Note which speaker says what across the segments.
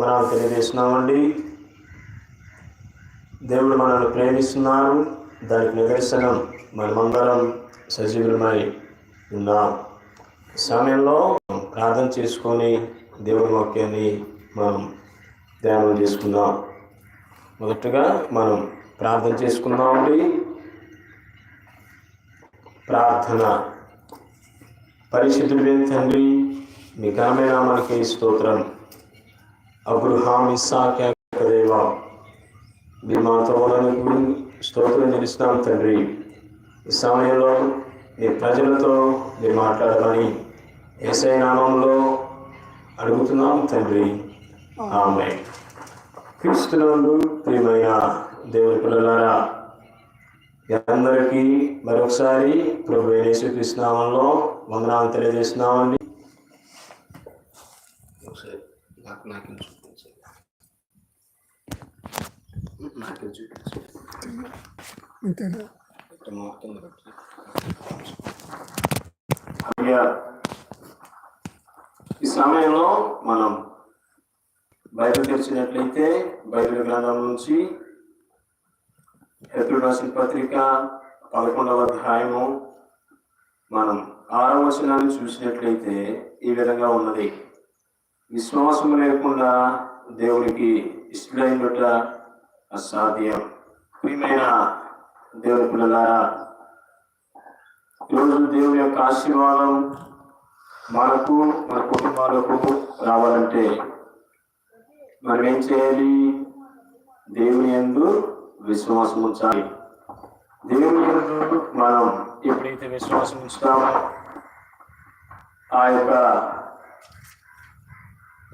Speaker 1: మనం తెలియజేస్తున్నామండి. దేవుడు మనల్ని ప్రేమిస్తున్నారు. దానికి నిదర్శనం మనమందరం సజీవులమై ఉన్నాం. సమయంలో ప్రార్థన చేసుకొని దేవుడి వాక్యాన్ని మనం ధ్యానం చేసుకుందాం. మొదటగా మనం ప్రార్థన చేసుకుందామండి. ప్రార్థన. పరిశుద్ధుడైన తండ్రి మీ ఘనమైన మనకి స్తోత్రం. అబ్రుహాం ఇస్సాక్ దేవ మీ మా ఉన్నందుకు స్తోత్రం చేస్తాం తండ్రి. ఈ సమయంలో మీ ప్రజలతో మీరు మాట్లాడమని ఏసై నామంలో అడుగుతున్నాం తండ్రి. ఆమె క్రీస్తునందు ప్రియమైన దేవుని పిల్లలారా అందరికీ మరొకసారి ప్రభు యేసుక్రీస్తునామంలో వందనాలు తెలియజేస్తున్నామండి. ఒకసారి నాకు నాకు
Speaker 2: అంతేనా
Speaker 1: అయ్యా, ఈ సమయంలో మనం బైబిల్ తెరిచినట్లయితే బైబిల్ గ్రంథం నుంచి హెబ్రిల్ రాసిన పత్రిక పదకొండవ అధ్యాయము మనం ఆరవ వచనాన్ని చూసినట్లయితే ఈ విధంగా ఉన్నది. విశ్వాసము లేకుండా దేవునికి ఇష్టడైనట అసాధ్యం. ప్రియమైన దేవుని పిల్లలారా ఈరోజు దేవుని యొక్క ఆశీర్వాదం మనకు మన కుటుంబాలకు రావాలంటే మనం ఏం చేయాలి? దేవుని ఎందు విశ్వాసం ఉంచాలి. దేవుని ఎందు మనం ఎప్పుడైతే విశ్వాసం ఉంచుతామో ఆ యొక్క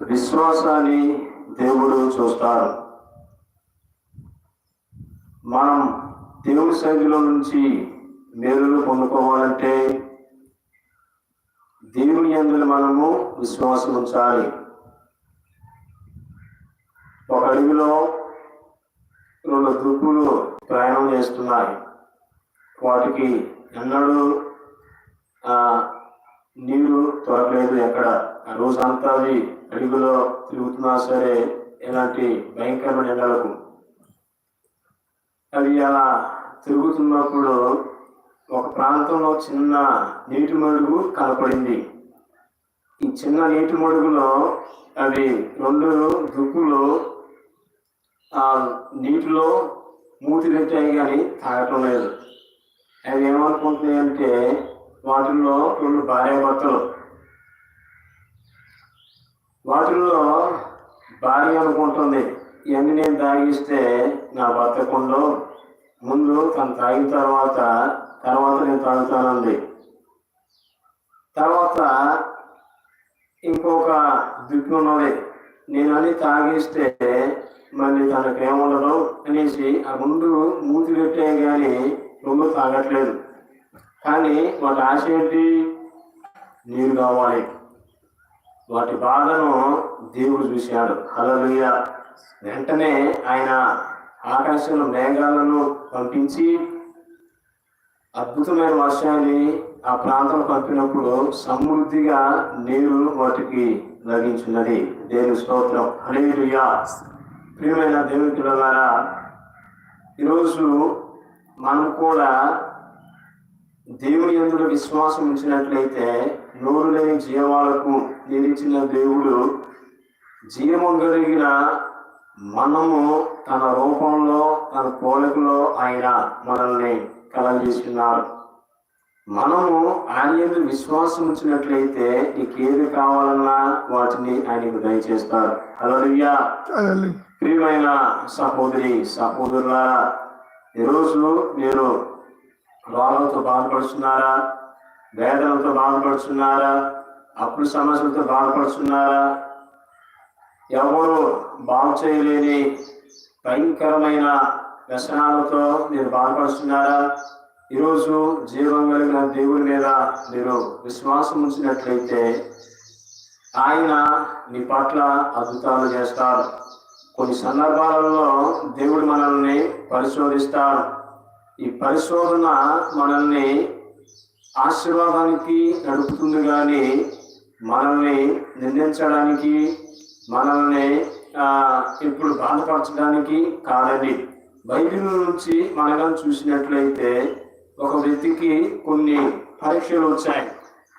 Speaker 1: విశ్వాసాన్ని దేవుడు చూస్తారు. మనం దేవుని సన్నిధిలో నుంచి మేలును పొందుకోవాలంటే దేవుని అందులో మనము విశ్వాసం ఉంచాలి. ఒక అడవిలో రెండు దుబ్బులు ప్రయాణం చేస్తున్నాయి. వాటికి ఎన్నడూ ఆ, నీరు దొరకలేదు ఎక్కడ. ఆ రోజంతా అవి అడవిలో తిరుగుతున్నా సరే ఎలాంటి భయంకరమైన ఎండలకు అవి అలా తిరుగుతున్నప్పుడు ఒక ప్రాంతంలో చిన్న నీటి మడుగు కనపడింది ఈ చిన్న నీటి మడుగులో అవి రెండు దుక్కులు ఆ నీటిలో మూతి పెట్టాయి కానీ తాగటం లేదు. అవి ఏమనుకుంటున్నాయి అంటే వాటిల్లో రెండు భార్యాభర్తలు. వాటిల్లో భార్య అనుకుంటుంది ఇవన్నీ నేను తాగిస్తే నా భర్త కొండో ముందు తను తాగిన తర్వాత తర్వాత నేను తాగుతానంది. తర్వాత ఇంకొక దిక్కు ఉన్నది. నేను అని తాగిస్తే మళ్ళీ తనకు ఏముండదు అనేసి ఆ ముందు మూతి పెట్టే కానీ రొమ్ము తాగట్లేదు. కానీ వాటి ఆశ ఏంటి? నీరు కావాలి. వాటి బాధను దేవుడు చూశాడు. హల్లెలూయ. వెంటనే ఆయన ఆకాశంలో మేఘాలను పంపించి అద్భుతమైన వర్షాన్ని ఆ ప్రాంతం పంపినప్పుడు సమృద్ధిగా నీరు వాటికి లభించినది. దేవుని స్తోత్రం. హల్లెలూయా. ప్రియమైన దేవుని ద్వారా ఈరోజు మనం కూడా దేవుని ఎందులో విశ్వాసం ఉంచినట్లయితే నోరు లేని జీవాలకు నిలిచిన దేవుడు జీవము కలిగిన మనము తన రూపంలో తన పోలికలో ఆయన మనల్ని కలగజేస్తున్నారు. మనము ఆయన విశ్వాసం ఉంచినట్లయితే నీకేది కావాలన్నా వాటిని ఆయనకు దయచేస్తారు.
Speaker 2: అలలు
Speaker 1: ప్రియమైన సహోదరి సహోదరులారా ఈరోజు మీరు రోగాలతో బాధపడుతున్నారా వేదనలతో బాధపడుతున్నారా అప్పుడు సమస్యలతో బాధపడుతున్నారా ఎవరు బాగు చేయలేని భయంకరమైన వ్యసనాలతో మీరు బాధపడుతున్నారా? ఈరోజు జీవం కలిగిన దేవుని మీద మీరు విశ్వాసం ఉంచినట్లయితే ఆయన నీ పట్ల అద్భుతాలు చేస్తారు. కొన్ని సందర్భాలలో దేవుడు మనల్ని పరిశోధిస్తాడు ఈ పరిశోధన మనల్ని ఆశీర్వాదానికి నడుపుతుంది కానీ మనల్ని నిందించడానికి మనల్ని ఇప్పుడు బాధపరచడానికి కాదండి బైబిల్ నుంచి మనగా చూసినట్లయితే ఒక వ్యక్తికి కొన్ని పరీక్షలు వచ్చాయి.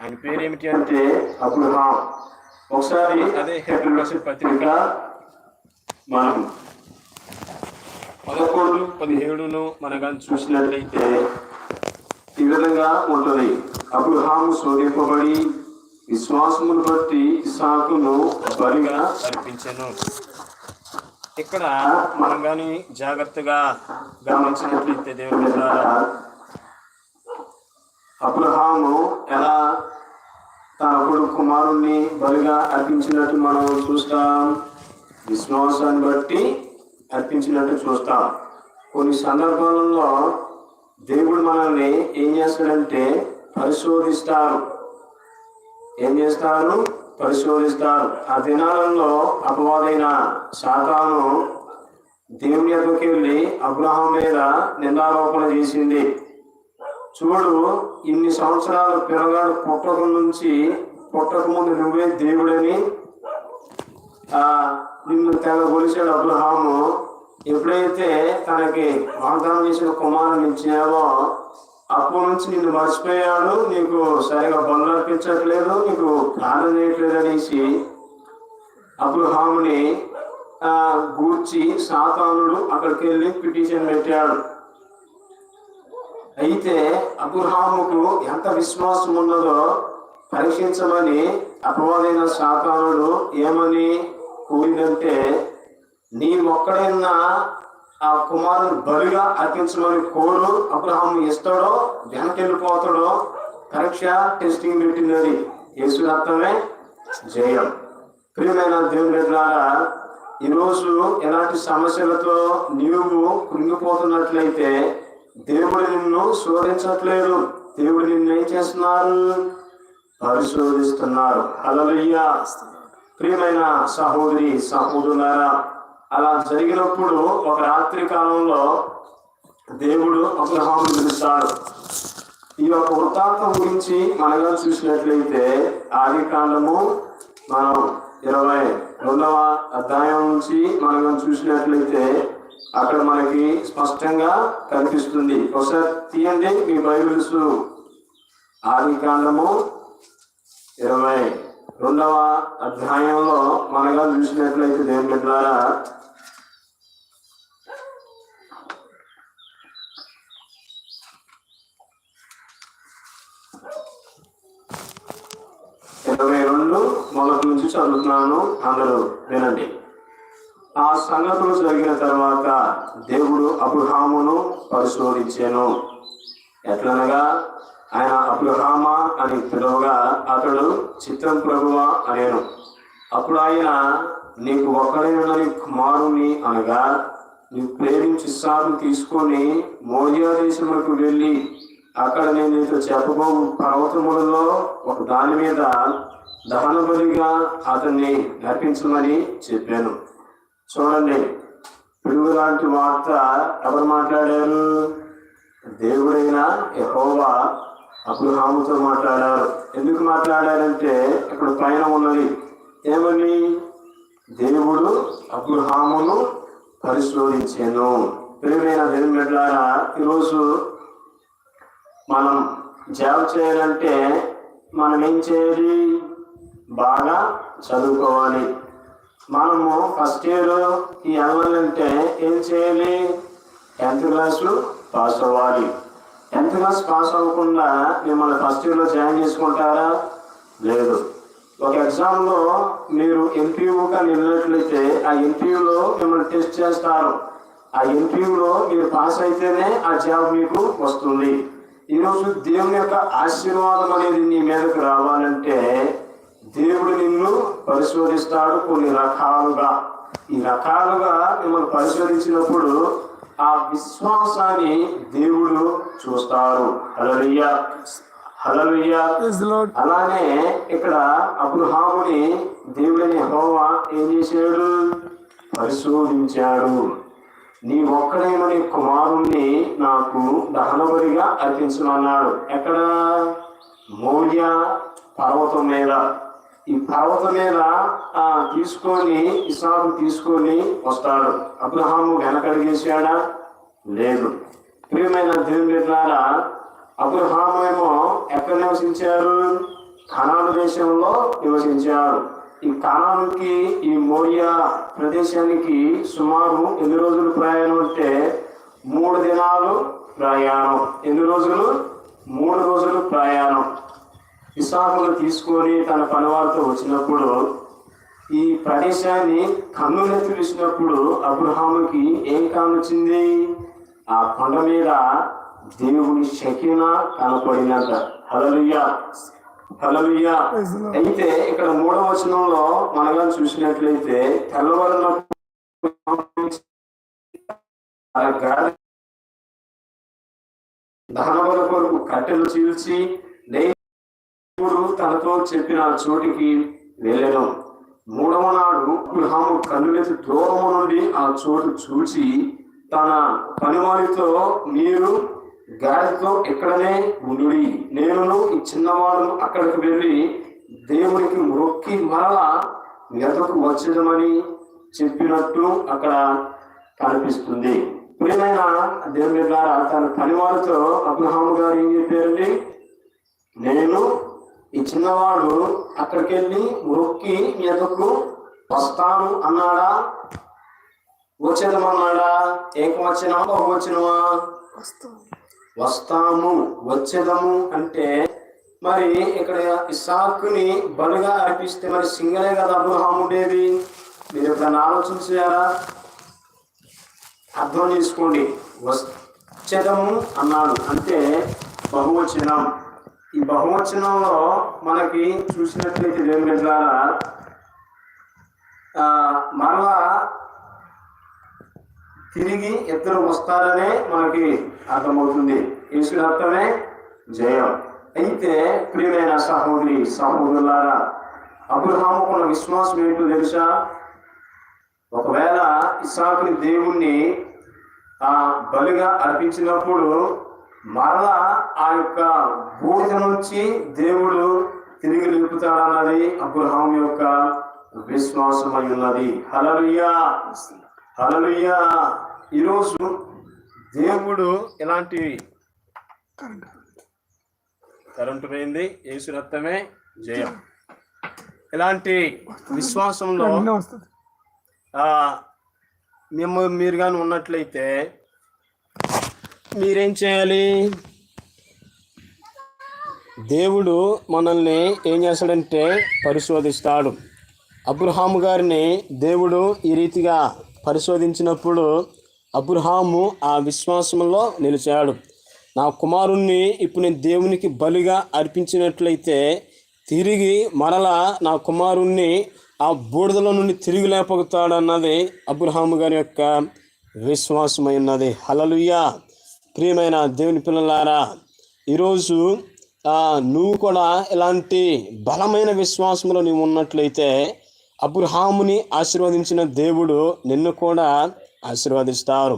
Speaker 1: ఆయన పేరు ఏమిటి అంటే అబ్రహాం. ఒకసారి అదే రాసిన పత్రిక. మనం పదకొండు పదిహేడును మనగా చూసినట్లయితే ఈ విధంగా ఉంటుంది. అబ్రహాము శోధింపబడి విశ్వాసమును బట్టి ఇసాకును బలిగా అర్పించను. ఇక్కడ మనం కానీ జాగ్రత్తగా గమనించినట్లయితే దేవుని ద్వారా అబ్రహాము ఎలా తన కొడుకు కుమారుణ్ణి బలిగా అర్పించినట్టు మనం చూస్తాం. విశ్వాసాన్ని బట్టి అర్పించినట్టు చూస్తాం. కొన్ని సందర్భాలలో దేవుడు మనల్ని ఏం చేస్తాడంటే పరిశోధిస్తారు ఏం చేస్తారు పరిశోధిస్తారు ఆ దినాలలో అపవాదైన శాతాను దేవుని యొక్కకి వెళ్ళి అబ్రహం మీద నిందారోపణ చేసింది. చూడు ఇన్ని సంవత్సరాలు పిల్లగాడు పుట్టక నుంచి పుట్టక ముందు నువ్వే దేవుడని ఆ నిన్ను తెగ కొలిచాడు అబ్రహాము. ఎప్పుడైతే తనకి వాగ్దానం చేసిన కుమారుని ఇచ్చినావో అప్పటి నుంచి నిన్ను మర్చిపోయాడు నీకు సరిగా పనులు అర్పించట్లేదు నీకు ప్రార్థన చేయట్లేదు అనేసి అబ్రహాముని గూర్చి సాతానుడు అక్కడికి వెళ్ళి పిటిషన్ పెట్టాడు. అయితే అబ్రహాముకు ఎంత విశ్వాసం ఉన్నదో పరీక్షించమని అపవాదైన సాతానుడు ఏమని కూడిందంటే నీ ఒక్కడైనా ఆ కుమారుని బలిగా అర్పించమని కోరు అబ్రహాం ఇస్తాడో వెనక్కి వెళ్ళిపోతాడో పరీక్ష టెస్టింగ్ పెట్టినది యేసు రక్తమే జయం. ప్రియమైన దేవుని ద్వారా ఈరోజు ఎలాంటి సమస్యలతో నీవు కృంగిపోతున్నట్లయితే దేవుడు నిన్ను శోధించట్లేదు. దేవుడు నిన్ను ఏం చేస్తున్నారు? పరిశోధిస్తున్నారు. అలలుయ్య ప్రియమైన సహోదరి సహోదరులారా అలా జరిగినప్పుడు ఒక రాత్రి కాలంలో దేవుడు అబ్రహాము పిలుస్తాడు. ఈ యొక్క వృత్తాంతం గురించి మనగా చూసినట్లయితే ఆది కాండము మనం ఇరవై రెండవ అధ్యాయం నుంచి మనగా చూసినట్లయితే అక్కడ మనకి స్పష్టంగా కనిపిస్తుంది. ఒకసారి తీయండి మీ బైబిల్స్. ఆది కాండము ఇరవై రెండవ అధ్యాయంలో మనగా చూసినట్లయితే దేవుని ద్వారా ఇరవై రెండు మొదటి నుంచి చదువుతున్నాను అందరూ వినండి. ఆ సంగతులు జరిగిన తర్వాత దేవుడు అబ్రహామును పరిశోధించాను. ఎట్లనగా ఆయన అబ్రహామా అని పిలువగా అతడు చిత్రం ప్రభువా అనేను. అప్పుడు ఆయన నీకు ఒక్కడైన ఉన్నది కుమారుని అనగా నీవు ప్రేమించి సార్లు తీసుకొని మోరియా దేశములకు వెళ్ళి అక్కడ నేను నీతో చెప్పబో పర్వతములలో ఒక దాని మీద దహన బలిగా అతన్ని నర్పించమని చెప్పాను. చూడండి పిడుగు లాంటి వార్త ఎవరు మాట్లాడారు? దేవుడైన యహోవా అబ్రహాముతో మాట్లాడారు. ఎందుకు మాట్లాడారంటే ఇక్కడ పైన ఉన్నది. ఏమని దేవుడు అబ్రహామును పరిశోధించాను. ప్రియమైన దేవులారా ఈరోజు మనం జాబ్ చేయాలంటే మనం ఏం చేయాలి? బాగా చదువుకోవాలి. మనము ఫస్ట్ ఇయర్ ఈ అవ్వాలంటే ఏం చేయాలి? టెన్త్ క్లాసు పాస్ అవ్వాలి. టెన్త్ క్లాస్ పాస్ అవ్వకుండా మిమ్మల్ని ఫస్ట్ ఇయర్లో జాయిన్ చేసుకుంటారా? లేదు. ఒక ఎగ్జామ్లో మీరు ఎంపీయూగా వెళ్ళినట్లయితే ఆ ఎంపీయూలో మిమ్మల్ని టెస్ట్ చేస్తారు. ఆ ఎంపీయూలో మీరు పాస్ అయితేనే ఆ జాబ్ మీకు వస్తుంది. ఈరోజు దేవుని యొక్క ఆశీర్వాదం అనేది నీ మీదకు రావాలంటే దేవుడు నిన్ను పరిశోధిస్తాడు కొన్ని రకాలుగా. ఈ రకాలుగా మిమ్మల్ని పరిశోధించినప్పుడు ఆ విశ్వాసాన్ని దేవుడు చూస్తారు
Speaker 2: the Lord.
Speaker 1: అలానే ఇక్కడ అబ్రహాముని దేవుడని హోవా ఏం చేశాడు? పరిశోధించాడు. నీ ఒక్కడైన నీ కుమారుణ్ణి నాకు దహనబలిగా అర్పించమన్నాడు. ఎక్కడ? మౌర్య పర్వతం మీద. ఈ పర్వత మీద ఆ తీసుకొని ఇసాకు తీసుకొని వస్తాడు. అబ్రహాము వెనకడిగేసాడా లేదు. ప్రియమైన దేవుని ద్వారా అబ్రహాము ఏమో ఎక్కడ నివసించారు? కనాను దేశంలో నివసించారు. ఈ కనానుకి ఈ మోరియా ప్రదేశానికి సుమారు ఎన్ని రోజులు ప్రయాణం అంటే మూడు దినాలు ప్రయాణం. ఎన్ని రోజులు? మూడు రోజులు ప్రయాణం. ఇసాకును తీసుకొని తన పనివారితో వచ్చినప్పుడు ఈ ప్రదేశాన్ని కన్నులెత్తి చూసినప్పుడు అబ్రహాముకి ఏం కానొచ్చింది? ఆ కొండ మీద దేవుని శకిన కనపడినంత హలలుయ్య హలలుయ్య అయితే ఇక్కడ మూడవ వచనంలో మనగా చూసినట్లయితే తెల్లవరిన దహనబల కొరకు కట్టెలు చీల్చి ఇప్పుడు తనతో చెప్పిన చోటికి వెళ్ళాను. మూడవ నాడు అబ్రహాము కన్నులెత్తి దూరము నుండి ఆ చోటు చూచి తన పనివారితో మీరు గాడితో ఇక్కడనే ఉండుడి. నేను ఈ చిన్నవాడు అక్కడికి వెళ్ళి దేవునికి మొక్కి మరలా ఎదకు వచ్చేదమని చెప్పినట్టు అక్కడ కనిపిస్తుంది. ప్రియమైన దేవుని ద్వారా తన పనివారితో అబ్రహాము గారు ఏం చెప్పారండి? నేను ఈ చిన్నవాడు అక్కడికి వెళ్ళి మొక్కి ఎదుకు వస్తాను అన్నాడా? వచ్చేదమన్నాడా ఏకవచనమా బహువచనమా వస్తాము వచ్చేదము అంటే మరి ఇక్కడ ఇసాకుని బలుగా అర్పిస్తే మరి సింగలే కదా అబ్రహాం ఉండేది? మీరు ఎప్పుడైనా ఆలోచించారా అర్థం చేసుకోండి. వచ్చేదము అన్నాడు. అంటే బహువచనం. ఈ బహువచనంలో మనకి చూసినట్లయితే దేవుని ద్వారా మరలా తిరిగి ఇద్దరు వస్తారనే మనకి అర్థమవుతుంది. యేసుని అర్థమే? జయం. అయితే ప్రియమైన సహోదరి సహోదరులారా అబ్రహాముకున్న విశ్వాసం ఏంటో తెలుసా? ఒకవేళ ఇసాకుని దేవుణ్ణి ఆ బలిగా అర్పించినప్పుడు మరలా ఆ యొక్క బూడిద నుంచి దేవుడు తిరిగి నిలుపుతాడన్నది అబ్రహాం యొక్క విశ్వాసం అయి ఉన్నది. హలలుయా హలలుయా ఈరోజు దేవుడు ఎలాంటి కరెంటు పోయింది యేసు రక్తమే జయం. ఇలాంటి విశ్వాసంలో మేము మీరు కానీ ఉన్నట్లయితే మీరేం చేయాలి? దేవుడు మనల్ని ఏం చేస్తాడంటే పరిశోధిస్తాడు. అబ్రహాము గారిని దేవుడు ఈ రీతిగా పరిశోధించినప్పుడు అబ్రహాము ఆ విశ్వాసంలో నిలిచాడు. నా కుమారుణ్ణి ఇప్పుడు నేను దేవునికి బలిగా అర్పించినట్లయితే తిరిగి మరలా నా కుమారుణ్ణి ఆ బూడిదలో నుండి తిరిగి లేపగుతాడన్నది అబ్రహాము గారి యొక్క విశ్వాసమై ఉన్నది. హలలుయా ప్రియమైన దేవుని పిల్లలారా ఈరోజు నువ్వు కూడా ఇలాంటి బలమైన విశ్వాసంలో నువ్వు ఉన్నట్లయితే అబ్రహాముని ఆశీర్వదించిన దేవుడు నిన్ను కూడా ఆశీర్వదిస్తారు.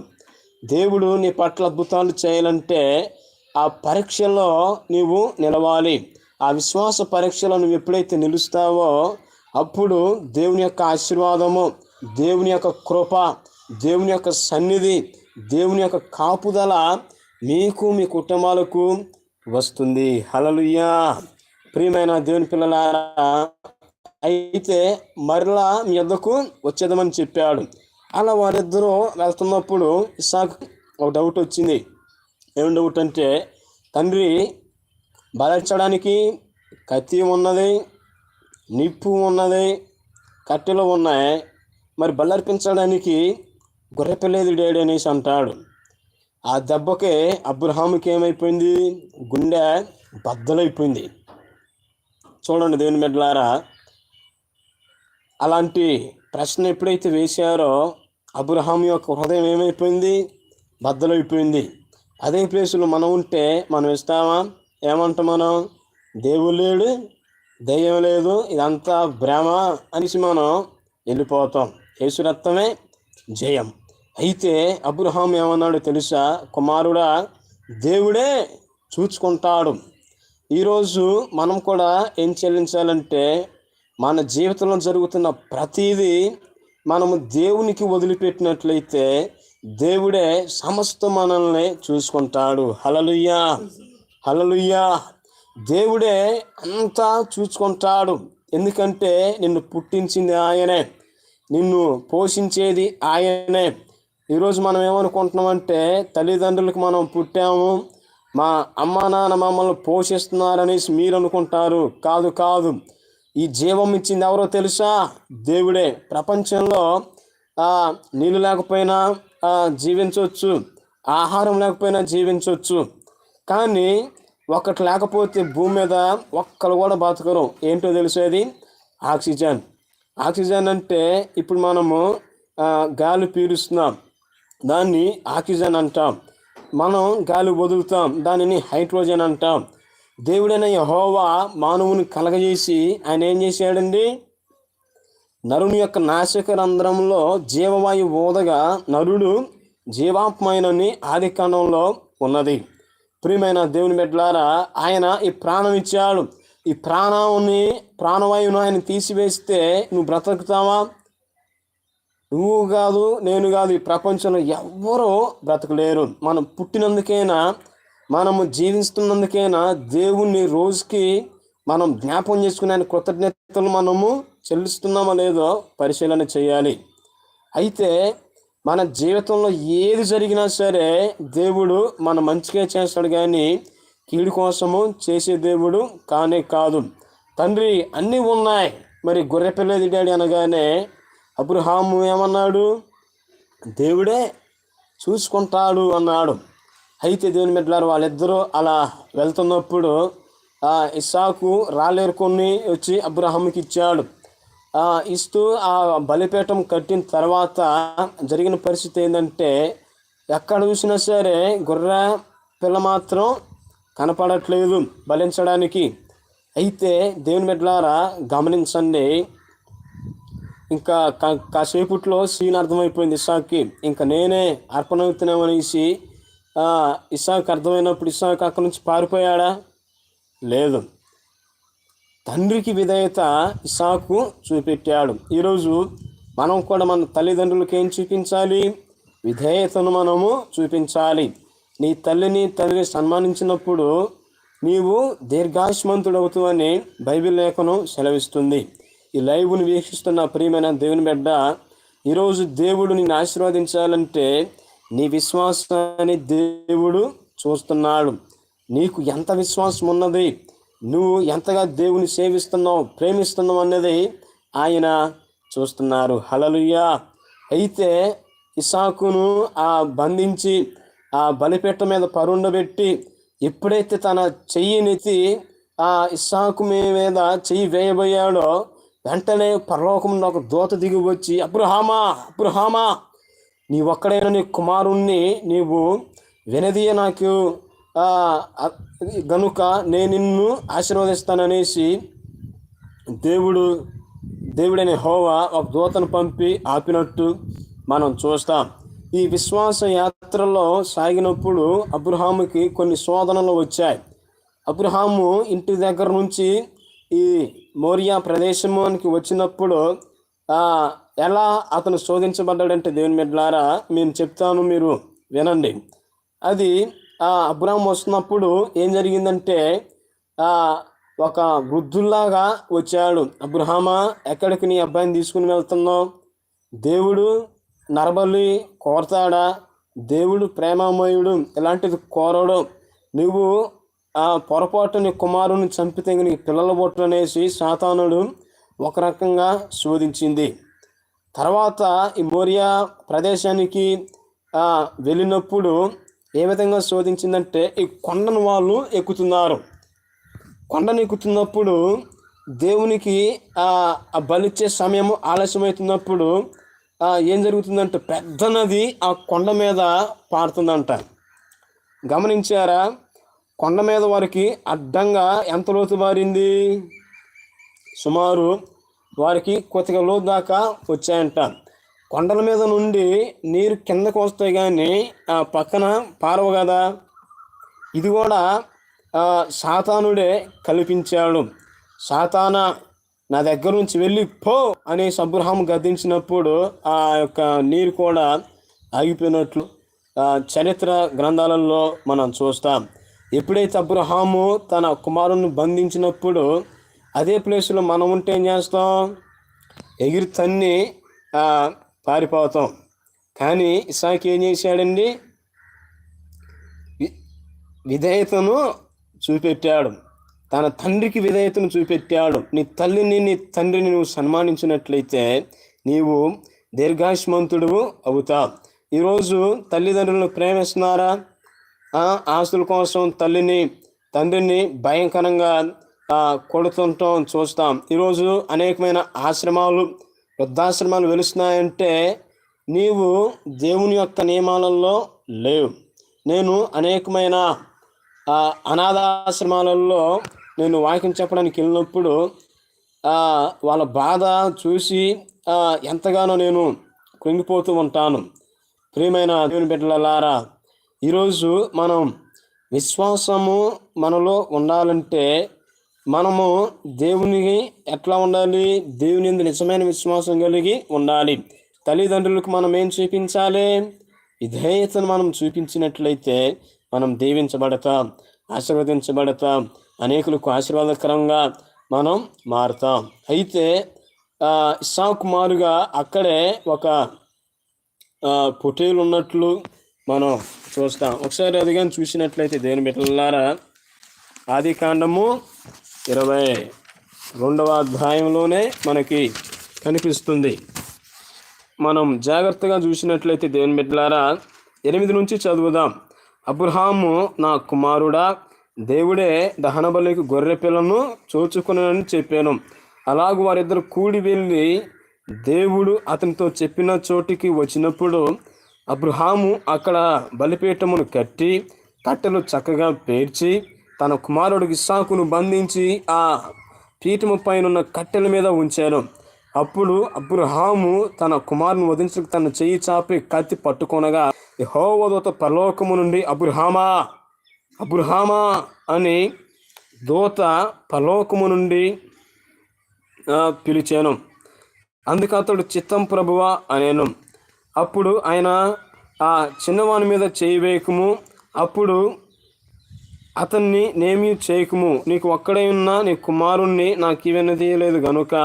Speaker 1: దేవుడు నీ పట్ల అద్భుతాలు చేయాలంటే ఆ పరీక్షలో నీవు నిలవాలి. ఆ విశ్వాస పరీక్షలో నువ్వు ఎప్పుడైతే నిలుస్తావో అప్పుడు దేవుని యొక్క ఆశీర్వాదము దేవుని యొక్క కృప దేవుని యొక్క సన్నిధి దేవుని యొక్క కాపుదల మీకు మీ కుటుంబాలకు వస్తుంది. హలలుయ్యా ప్రియమైన దేవుని పిల్లలారా అయితే మరలా మీ వద్దకు వచ్చేదమని చెప్పాడు. అలా వారిద్దరూ వెళ్తున్నప్పుడు ఇసాక్ ఒక డౌట్ వచ్చింది. ఏం డౌట్ అంటే తండ్రి బలర్చడానికి కత్తి ఉన్నది నిప్పు ఉన్నది కట్టెలు ఉన్నాయి మరి బలర్పించడానికి గొర్రెపిల్లేది డాడీ అనేసి అంటాడు. ఆ దెబ్బకే అబ్రహాముకి ఏమైపోయింది గుండె బద్దలైపోయింది. చూడండి దేవుని బిడ్డలారా అలాంటి ప్రశ్న ఎప్పుడైతే వేశారో అబ్రహాం యొక్క హృదయం ఏమైపోయింది? బద్దలైపోయింది. అదే ప్లేసులో మనం ఉంటే మనం ఇస్తామా? ఏమంటాం మనం? దేవుడు లేడు దయ్యం లేదు ఇదంతా భ్రమ అనేసి మనం వెళ్ళిపోతాం. యేసు రక్తమే జయం. అయితే అబ్రహాం ఏమన్నాడు తెలుసా? కుమారుడా దేవుడే చూచుకుంటాడు. ఈరోజు మనం కూడా ఏం చెల్లించాలంటే మన జీవితంలో జరుగుతున్న ప్రతిదీ మనము దేవునికి వదిలిపెట్టినట్లయితే దేవుడే సమస్త మనల్ని చూసుకుంటాడు. హలలుయ్యా హలలుయ్యా దేవుడే అంతా చూసుకుంటాడు ఎందుకంటే నిన్ను పుట్టించింది ఆయనే. నిన్ను పోషించేది ఆయనే. ఈరోజు మనం ఏమనుకుంటున్నామంటే తల్లిదండ్రులకు మనం పుట్టాము మా అమ్మ నాన్న మమ్మల్ని పోషిస్తున్నారనేసి మీరు అనుకుంటారు. కాదు కాదు. ఈ జీవం ఇచ్చింది ఎవరో తెలుసా? దేవుడే. ప్రపంచంలో నీళ్ళు లేకపోయినా జీవించవచ్చు ఆహారం లేకపోయినా జీవించవచ్చు కానీ ఒకటి లేకపోతే భూమి మీద ఒక్కరు కూడా బతకరు. ఏంటో తెలిసేది ఆక్సిజన్. ఆక్సిజన్ అంటే ఇప్పుడు మనము గాలి పీలుస్తున్నాం దాన్ని ఆక్సిజన్ అంటాం. మనం గాలి వదులుతాం దానిని హైడ్రోజన్ అంటాం. దేవుడైన యహోవా మానవుని కలగజేసి ఆయన ఏం చేశాడండి? నరుని యొక్క నాశక రంధ్రంలో జీవవాయు ఓదగా నరుడు జీవాత్మైనని ఆది కాండంలో ఉన్నది. ప్రియమైన దేవుని బిడ్డలారా ఆయన ఈ ప్రాణం ఇచ్చాడు. ఈ ప్రాణాన్ని ప్రాణవాయువును ఆయన తీసివేస్తే నువ్వు బ్రతుకుతావా? నువ్వు కాదు నేను కాదు ఈ ప్రపంచంలో ఎవ్వరూ బ్రతకలేరు. మనం పుట్టినందుకైనా మనము జీవిస్తున్నందుకైనా దేవుణ్ణి రోజుకి మనం జ్ఞాపం చేసుకునే కృతజ్ఞతలు మనము చెల్లిస్తున్నామో లేదో పరిశీలన చేయాలి. అయితే మన జీవితంలో ఏది జరిగినా సరే దేవుడు మన మంచిగా చేస్తాడు కానీ కీడు కోసము చేసే దేవుడు కానే కాదు. తండ్రి అన్నీ ఉన్నాయి. మరి గొర్రె పిల్లది డాడీ అనగానే అబ్రహాము ఏమన్నాడు? దేవుడే చూసుకుంటాడు అన్నాడు. అయితే దేవుని బిడ్డలారు వాళ్ళిద్దరూ అలా వెళ్తున్నప్పుడు ఇసాకు రాలేరుకొని వచ్చి అబ్రహాముకి ఇచ్చాడు. ఇస్తూ ఆ బలిపీఠం కట్టిన తర్వాత జరిగిన పరిస్థితి ఏంటంటే ఎక్కడ చూసినా సరే గుర్ర పిల్ల మాత్రం కనపడట్లేదు బలించడానికి. అయితే దేవుని బిడ్డలారా గమనించండి ఇంకా కా- కాసేపట్లో సీన్ అర్థమైపోయింది ఇసాక్కి ఇంకా నేనే అర్పణ అవుతున్నామనేసి ఆ, అర్థమైనప్పుడు ఇసాక్ అక్కడి నుంచి పారిపోయాడా? లేదు. తండ్రికి విధేయత ఇసాకు చూపెట్టాడు. ఈరోజు మనం కూడా మన తల్లిదండ్రులకి ఏం చూపించాలి? విధేయతను మనము చూపించాలి. నీ తల్లిని తండ్రిని సన్మానించినప్పుడు నీవు దీర్ఘాయుష్మంతుడవుతావని బైబిల్ లేఖనం సెలవిస్తుంది. ఈ లైవ్ను వీక్షిస్తున్న ప్రియమైన దేవుని బిడ్డ ఈరోజు దేవుడు నిన్ను ఆశీర్వదించాలంటే నీ విశ్వాసాన్ని దేవుడు చూస్తున్నాడు. నీకు ఎంత విశ్వాసం ఉన్నది? నువ్వు ఎంతగా దేవుని సేవిస్తున్నావు ప్రేమిస్తున్నావు అన్నది ఆయన చూస్తున్నారు. హలలుయ్యా అయితే ఇసాకును ఆ బంధించి ఆ బలిపెట్ట మీద పరుండబెట్టి ఎప్పుడైతే తన చెయ్యినెత్తి ఆ ఇస్సాకు మీద చెయ్యి వేయబోయాడో వెంటనే పరలోకం ఒక దూత దిగి వచ్చి అబ్రహామా అబ్రహామా నీ ఒక్కడైన నీ కుమారుణ్ణి నీవు వినదీయ నాకు. గనుక నేను నిన్ను ఆశీర్వదిస్తాననేసి దేవుడు దేవుడైన హోవా ఒక దూతను పంపి ఆపినట్టు మనం చూస్తాం. ఈ విశ్వాస యాత్రలో సాగినప్పుడు అబ్రహాముకి కొన్ని శోధనలు వచ్చాయి. అబ్రహాము ఇంటి దగ్గర నుంచి ఈ మోరియా ప్రదేశంలోనికి వచ్చినప్పుడు ఎలా అతను శోధించబడ్డాడంటే దేవుని మెడ్లారా నేను చెప్తాను మీరు వినండి. అది ఆ వస్తున్నప్పుడు ఏం జరిగిందంటే ఒక వృద్ధుల్లాగా వచ్చాడు. అబ్రహామా ఎక్కడికి నీ అబ్బాయిని తీసుకుని వెళ్తున్నావు? దేవుడు నరబలి కోరతాడా? దేవుడు ప్రేమమయుడు ఇలాంటిది కోరడు. నువ్వు ఆ పొరపాటు నీ కుమారుని చంపితే నీ పిల్లల బొట్టు అనేసి సాతానుడు ఒక రకంగా శోధించింది. తర్వాత ఈ మోరియా ప్రదేశానికి వెళ్ళినప్పుడు ఏ విధంగా శోధించిందంటే ఈ కొండను వాళ్ళు ఎక్కుతున్నారు. కొండను ఎక్కుతున్నప్పుడు దేవునికి ఆ బలిచ్చే సమయం ఆలస్యమవుతున్నప్పుడు ఏం జరుగుతుందంటే పెద్ద నది ఆ కొండ మీద పారుతుందంట. గమనించారా? కొండ మీద వారికి అడ్డంగా ఎంత లోతు బారింది సుమారు వారికి కొద్దిగా లోతు దాకా వచ్చాయంట. కొండల మీద నుండి నీరు కిందకు వస్తాయి కానీ ఆ పక్కన పారవు కదా? ఇది కూడా సాతానుడే కల్పించాడు. సాతాన నా దగ్గర నుంచి వెళ్ళి పో అని అబ్రహాం గద్దించినప్పుడు ఆ యొక్క నీరు కూడా ఆగిపోయినట్లు చరిత్ర గ్రంథాలలో మనం చూస్తాం. ఎప్పుడైతే అబ్రహాము తన కుమారుని బంధించినప్పుడు అదే ప్లేస్లో మనం ఉంటే ఏం చేస్తాం? ఎగిరి తన్ని పారిపోతాం. కానీ ఇసాకి ఏం చేశాడండి? విధేయతను చూపెట్టాడు. తన తండ్రికి విధేయతను చూపెట్టాడు. నీ తల్లిని నీ తండ్రిని నువ్వు సన్మానించినట్లయితే నీవు దీర్ఘాయుష్మంతుడు అవుతావు. ఈరోజు తల్లిదండ్రులను ప్రేమిస్తున్నారా? ఆస్తుల కోసం తల్లిని తండ్రిని భయంకరంగా ఆ, కొడుతుంటాం చూస్తాం. ఈరోజు అనేకమైన ఆశ్రమాలు వృద్ధాశ్రమాలు వెలుస్తున్నాయంటే నీవు దేవుని యొక్క నియమాలలో లేవు. నేను అనేకమైన అనాథాశ్రమాలలో నేను వాక్యం చెప్పడానికి వెళ్ళినప్పుడు వాళ్ళ బాధ చూసి ఎంతగానో నేను కృంగిపోతూ ఉంటాను. ప్రియమైన దేవుని బిడ్డలారా ఈరోజు మనం విశ్వాసము మనలో ఉండాలంటే మనము దేవునికి ఎట్లా ఉండాలి? దేవుని ఎందు నిజమైన విశ్వాసం కలిగి ఉండాలి. తల్లిదండ్రులకు మనం ఏం చూపించాలి? విధేయతను మనం చూపించినట్లయితే మనం దీవించబడతాం ఆశీర్వదించబడతాం అనేకులకు ఆశీర్వాదకరంగా మనం మారుతాం. అయితే ఆ, అక్కడే ఒక ఆ, పొటేలు ఉన్నట్లు మనం చూస్తాం. ఒకసారి అది కానీ చూసినట్లయితే దేని బిడ్డలారా? ఆది కాండము ఇరవై రెండవ అధ్యాయంలోనే మనకి కనిపిస్తుంది. మనం జాగ్రత్తగా చూసినట్లయితే దేవుని బిడ్డలారా? ఎనిమిది నుంచి చదువుదాం. అబ్రహాము నా కుమారుడా దేవుడే దహనబలికి గొర్రె పిల్లను చూచుకునని చెప్పాను. అలాగూ వారిద్దరు కూడి వెళ్ళి దేవుడు అతనితో చెప్పిన చోటికి వచ్చినప్పుడు అబ్రహాము అక్కడ బలిపీఠమును కట్టి కట్టెలు చక్కగా పేర్చి తన కుమారుడు ఇస్సాకును బంధించి ఆ పీఠము పైన కట్టెల మీద ఉంచాను. అప్పుడు అబ్రహాము తన కుమారుని వధించక తన చెయ్యి చాపి కత్తి పట్టుకొనగా హోవదూత పరలోకము నుండి అబ్రహామా అబ్రహామా అని దూత పరలోకము నుండి పిలిచాను. అందుకు అతడు చిత్తం ప్రభువా అనేను. అప్పుడు ఆయన ఆ చిన్నవాని మీద చేయి వేయకము. అప్పుడు అతన్ని నేమి చేయకము. నీకు ఒక్కడే ఉన్నా నీ కుమారుణ్ణి నాకు ఇవన్నదీయలేదు గనుక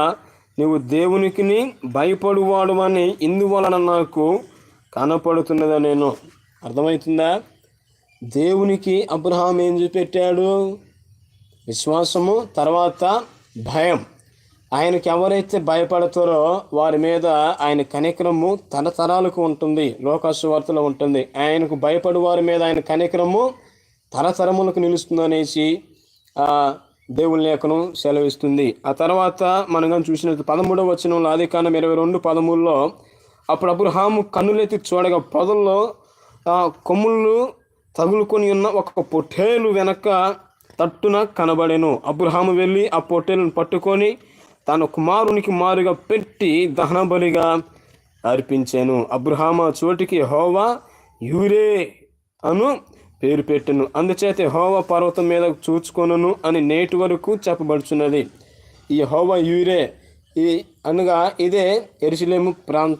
Speaker 1: నీవు దేవునికిని భయపడువాడు అని ఇందువలన నాకు కనపడుతున్నదా నేను. అర్థమవుతుందా? దేవునికి అబ్రహాం ఏం చూపెట్టాడు? విశ్వాసము తర్వాత భయం. ఆయనకి ఎవరైతే భయపడతారో వారి మీద ఆయన కనికరము తరతరాలకు ఉంటుంది. లోకాసు వార్తలో ఉంటుంది. ఆయనకు భయపడు వారి మీద ఆయన కనికరము తరతరములకు నిలుస్తుందనేసి దేవుని లేఖనం సెలవిస్తుంది. ఆ తర్వాత మనం చూసినట్టు పదమూడవ వచనంలో ఆది ఇరవై రెండు పదమూడులో అప్పుడు అబ్రహాము కన్నులెత్తి చూడగా పొదల్లో కొమ్ములు తగులుకొని ఉన్న ఒక పొట్టేలు వెనక తట్టున కనబడెను. అబ్రహాము వెళ్ళి ఆ పొట్టేలను పట్టుకొని తన కుమారునికి మారుగా పెట్టి దహనబలిగా అర్పించాను. అబ్రహామ చోటికి హోవా యూరే అను పేరు పెట్టను. అందుచేత హోవా పర్వతం మీద చూచుకొనను అని నేటి వరకు చెప్పబడుచున్నది. ఈ హోవా యూరే ఈ అనగా ఇదే ఎరుసలేము ప్రాంత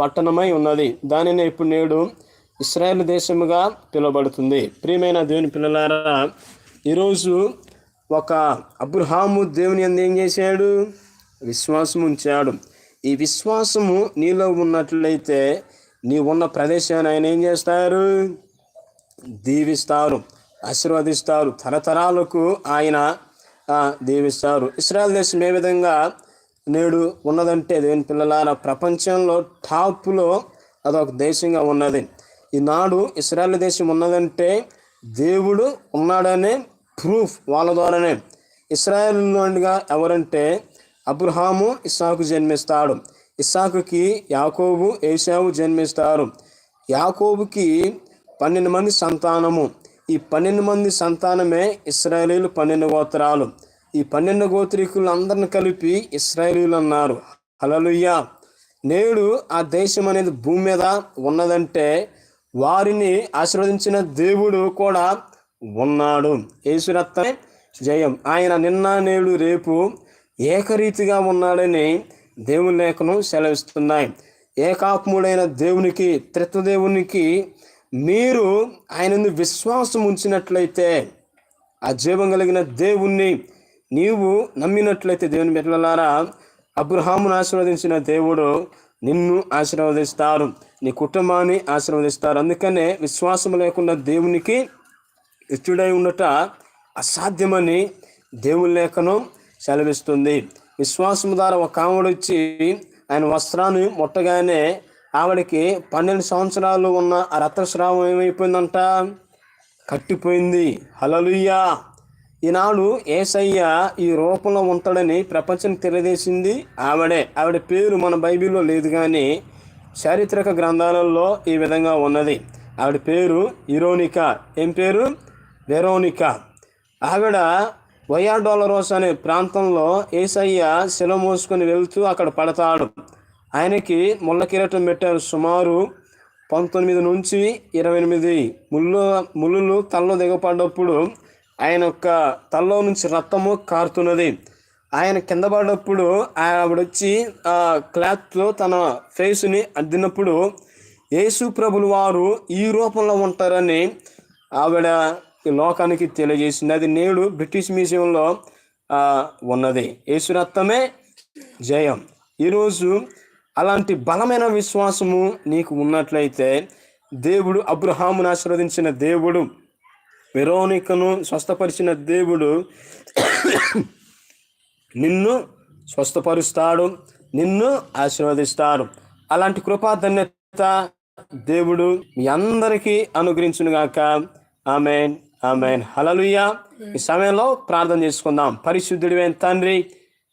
Speaker 1: పట్టణమై ఉన్నది. దానిని ఇప్పుడు నేడు ఇస్రాయేల్ దేశముగా పిలువబడుతుంది. ప్రియమైన దేవుని పిల్లలారా ఈరోజు ఒక అబ్రహాము దేవుని అందు ఏం చేశాడు? విశ్వాసం ఉంచాడు. ఈ విశ్వాసము నీలో ఉన్నట్లయితే నీ ఉన్న ప్రదేశాన్ని ఆయన ఏం చేస్తారు? దీవిస్తారు. ఆశీర్వదిస్తారు. తరతరాలకు ఆయన దీవిస్తారు. ఇస్రాయల్ దేశం ఏ విధంగా నేడు ఉన్నదంటే దేవుని పిల్లలారా ప్రపంచంలో టాప్లో అదొక దేశంగా ఉన్నది. ఈనాడు ఇస్రాయల్ దేశం ఉన్నదంటే దేవుడు ఉన్నాడనే ప్రూఫ్ వాళ్ళ ద్వారానే. ఇస్రాయల్గా ఎవరంటే అబ్రహాము ఇస్సాకు జన్మిస్తాడు. ఇస్సాకుకి యాకోబు ఏసావు జన్మిస్తారు. యాకోబుకి పన్నెండు మంది సంతానము. ఈ పన్నెండు మంది సంతానమే ఇస్రాయేలీలు పన్నెండు గోత్రాలు. ఈ పన్నెండు గోత్రికులందరిని కలిపి ఇస్రాయేలీలు అన్నారు. హలలుయ్యా నేడు ఆ దేశం అనేది భూమి మీద ఉన్నదంటే వారిని ఆశీర్వదించిన దేవుడు కూడా ఉన్నాడు. యేసురత్నే జయం. ఆయన నిన్న నేడు రేపు ఏకరీతిగా ఉన్నాడని దేవుని లేఖను సెలవిస్తున్నాయి. ఏకాత్ముడైన దేవునికి త్రిత్వదేవునికి మీరు ఆయనందు విశ్వాసం ఉంచినట్లయితే ఆ జీవం కలిగిన దేవుణ్ణి నీవు నమ్మినట్లయితే దేవుని బిడ్డలారా అబ్రహామును ఆశీర్వదించిన దేవుడు నిన్ను ఆశీర్వదిస్తారు. నీ కుటుంబాన్ని ఆశీర్వదిస్తారు. అందుకనే విశ్వాసం లేకుండా దేవునికి నిత్యుడై ఉండట అసాధ్యమని దేవుని లేఖనం సెలవిస్తుంది. విశ్వాసం ద్వారా ఒక ఆవిడ వచ్చి ఆయన వస్త్రాన్ని ముట్టగానే ఆవిడకి పన్నెండు సంవత్సరాలు ఉన్న ఆ రక్తస్రావం ఏమైపోయిందంట? కట్టిపోయింది. హలలుయ్యా ఈనాడు ఏసయ్య ఈ రూపంలో ఉంటాడని ప్రపంచానికి తెలియజేసింది ఆవిడే. ఆవిడ పేరు మన బైబిల్లో లేదు కానీ చారిత్రక గ్రంథాలలో ఈ విధంగా ఉన్నది. ఆవిడ పేరు ఇరోనిక. ఏం పేరు? వెరోనిక. ఆవిడ వయాడోలరోస్ అనే ప్రాంతంలో ఏసయ్య శిల మోసుకొని వెళ్తూ అక్కడ పడతాడు. ఆయనకి ముళ్ళ కిరీటం పెట్టారు సుమారు పంతొమ్మిది నుంచి ఇరవై ఎనిమిది ముళ్ళు ముళ్ళు తలలో దిగపడ్డప్పుడు ఆయన యొక్క తలలో నుంచి రక్తము కారుతున్నది. ఆయన కింద పడ్డప్పుడు ఆవిడ వచ్చి ఆ క్లాత్తో తన ఫేస్ని అద్దినప్పుడు యేసు ప్రభులు వారు ఈ రూపంలో ఉంటారని ఆవిడ లోకానికి తెలియజేసింది. అది నేడు బ్రిటిష్ మ్యూజియంలో ఉన్నది. యేసు రక్తమే జయం. ఈరోజు అలాంటి బలమైన విశ్వాసము నీకు ఉన్నట్లయితే దేవుడు అబ్రహామును ఆశీర్వదించిన దేవుడు వెరోనికను స్వస్థపరిచిన దేవుడు నిన్ను స్వస్థపరుస్తాడు నిన్ను ఆశీర్వదిస్తాడు. అలాంటి కృపాధన్యత దేవుడు మీ అందరికీ అనుగ్రహించునుగాక. ఆమెన్. ఆమెన్ హలలుయ ఈ సమయంలో ప్రార్థన చేసుకుందాం. పరిశుద్ధుడివైన తండ్రి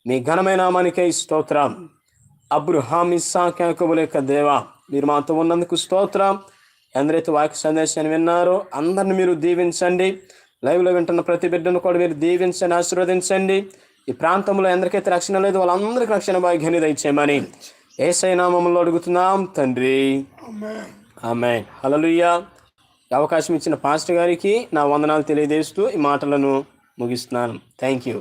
Speaker 1: మీ ఘనమైన నామానికై స్తోత్రం. అబ్రుహాం ఇస్సాక్ యాకోబుల యొక్క దేవ మీరు మాతో ఉన్నందుకు స్తోత్రం. ఎందరైతే వాక్య సందేశాన్ని విన్నారో అందరిని మీరు దీవించండి. లైవ్లో వింటున్న ప్రతి బిడ్డను కూడా మీరు దీవించండి ఆశీర్వదించండి. ఈ ప్రాంతంలో ఎందరికైతే రక్షణ లేదు వాళ్ళందరికీ రక్షణ భాగ్యాన్ని దయచేయమని ఏసై నామంలో అడుగుతున్నాం తండ్రి. ఆమె హలలుయ్య అవకాశం ఇచ్చిన పాస్టర్ గారికి నా వందనాలు తెలియజేస్తూ ఈ మాటలను ముగిస్తున్నాను. Thank you